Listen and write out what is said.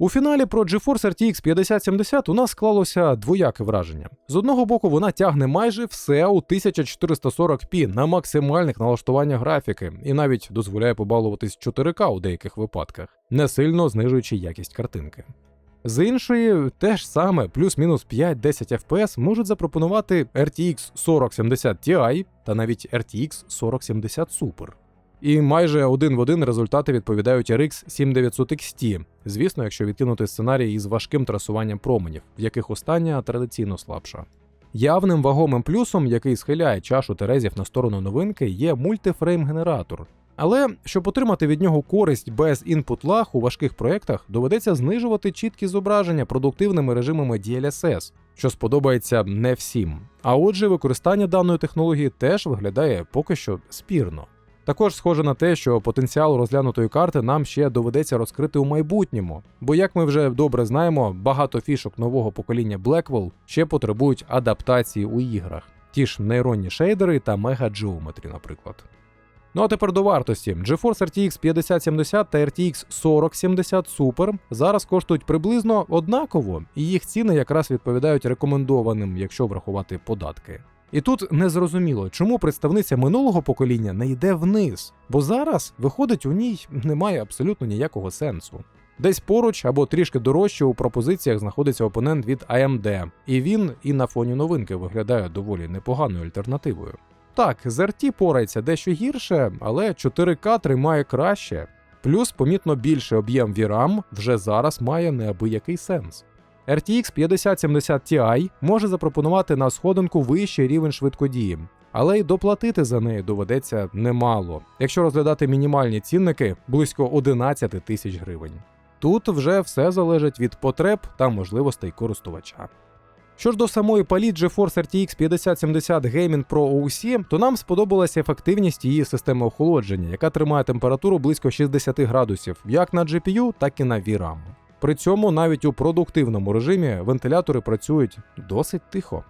У фіналі про GeForce RTX 5070 у нас склалося двояке враження. З одного боку, вона тягне майже все у 1440p на максимальних налаштуваннях графіки і навіть дозволяє побалуватись 4К у деяких випадках, не сильно знижуючи якість картинки. З іншої, те ж саме, плюс-мінус 5-10 FPS можуть запропонувати RTX 4070 Ti та навіть RTX 4070 Super. І майже один в один результати відповідають RX 7900 XT, звісно, якщо відкинути сценарій із важким трасуванням променів, в яких остання традиційно слабша. Явним вагомим плюсом, який схиляє чашу Терезів на сторону новинки, є мультифрейм-генератор. Але щоб отримати від нього користь без інпут лаг у важких проєктах, доведеться знижувати чіткі зображення продуктивними режимами DLSS, що сподобається не всім. А отже, використання даної технології теж виглядає поки що спірно. Також схоже на те, що потенціал розглянутої карти нам ще доведеться розкрити у майбутньому, бо, як ми вже добре знаємо, багато фішок нового покоління Blackwell ще потребують адаптації у іграх, ті ж нейронні шейдери та Mega Geometry, наприклад. Ну а тепер до вартості. GeForce RTX 5070 та RTX 4070 Super зараз коштують приблизно однаково, і їх ціни якраз відповідають рекомендованим, якщо врахувати податки. І тут незрозуміло, чому представниця минулого покоління не йде вниз, бо зараз, виходить, у ній немає абсолютно ніякого сенсу. Десь поруч або трішки дорожче у пропозиціях знаходиться опонент від AMD, і він і на фоні новинки виглядає доволі непоганою альтернативою. Так, з RT порається дещо гірше, але 4К тримає краще. Плюс помітно більший об'єм VRAM вже зараз має неабиякий сенс. RTX 5070 Ti може запропонувати на сходинку вищий рівень швидкодії, але й доплатити за неї доведеться немало, якщо розглядати мінімальні цінники близько 11 тисяч гривень. Тут вже все залежить від потреб та можливостей користувача. Що ж до самої палі GeForce RTX 5070 Gaming Pro OC, то нам сподобалася ефективність її системи охолодження, яка тримає температуру близько 60 градусів як на GPU, так і на VRAM. При цьому навіть у продуктивному режимі вентилятори працюють досить тихо.